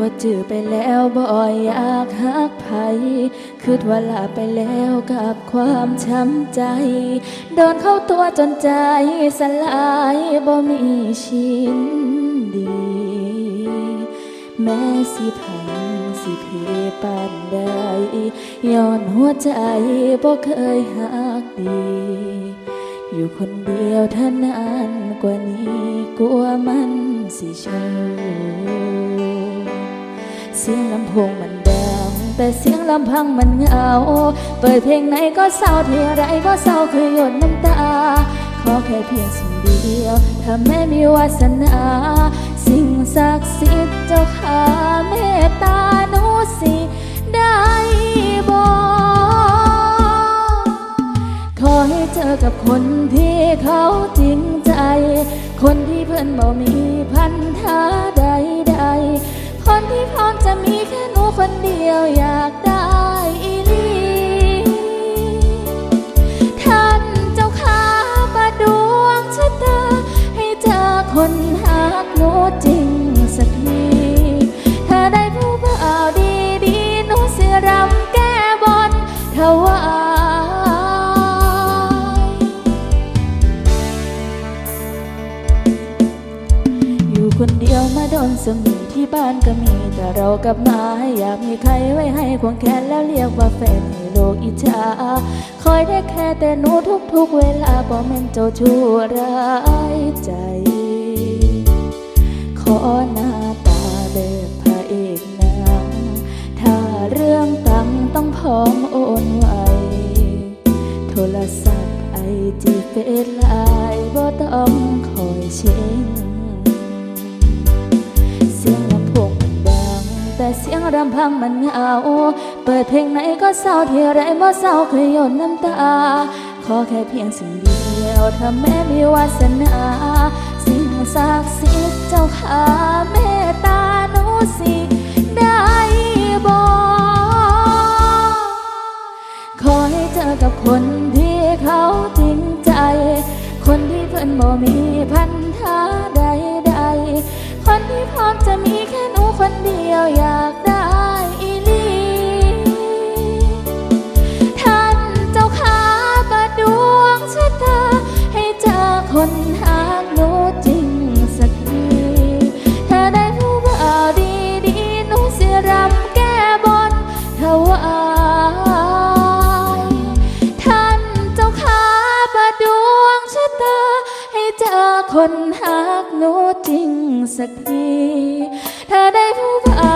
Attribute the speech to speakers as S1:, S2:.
S1: ว่าจือไปแล้วบ่อยากหักไผคิดว่าลาไปแล้วกับความช้ำใจ โดนเข้าตัวจนใจสลายบ่มีชิ้นดี แม้สิพังสิเพปานใดย้อนหัวใจบ่เคยหักดี อยู่คนเดียวท่านั้นกว่านี้กลัวมันสิชว์ เสียงลำโพงมันดังแต่เสียงลำพังมันเหงา เปิดเพลงไหนก็เศร้าที่ไรก็เศร้าคือหยดน้ำตา ขอแค่เพียงสิ่งเดียว ถ้าแม่มีวาสนา สิ่งศักดิ์สิทธิ์เจ้าขาเมตตาหนูสิได้บอกขอให้เจอกับคนที่เขาจริงใจ คนที่เพื่อนบ่มีพันธ มจะมีแค่หนูคนเดียวอยากได้ สมีที่บ้านก็มีแต่เรากับหมาอยากมีใครไว้ให้ควงแขนแล้วเรียกว่าแฟนให้โลกอิจฉาคอยได้แค่แต่หนูทุกๆเวลาบอกแม่นเจ้าชั่วร้ายใจ ขอหน้าตาเลิกพระเอกนางถ้าเรื่องตังต้องพร้อมโอนไวโทรศัพท์ไอจีเฟซไลน์บ่ต้องคอยเช็ง เสียงรำพังมันเหงา เปิดเพลงไหนก็เศร้าที่ไรบ่เศร้าเคยหยดน้ำตา ขอแค่เพียงสิ่งเดียวถ้าแม่มีวาสนา สิ่งศักดิ์สิทธิ์เจ้าขาเมตตาหนูสิได้บอกขอให้เจอกับคนที่เขาจริงใจ คนที่เพื่อนบ่มีพันธะใดๆคนที่พร้อมจะมีแค่หนูคนเดียวอยา คนหาหนูจริงสักทีถ้าได้ผู้บ่าวดีหนูสิรำแก้บนถวายท่านเจ้าขาประดวงชะตา ให้เจอคนหักหนูจริงสักทีถ้าได้ผู้บ่าว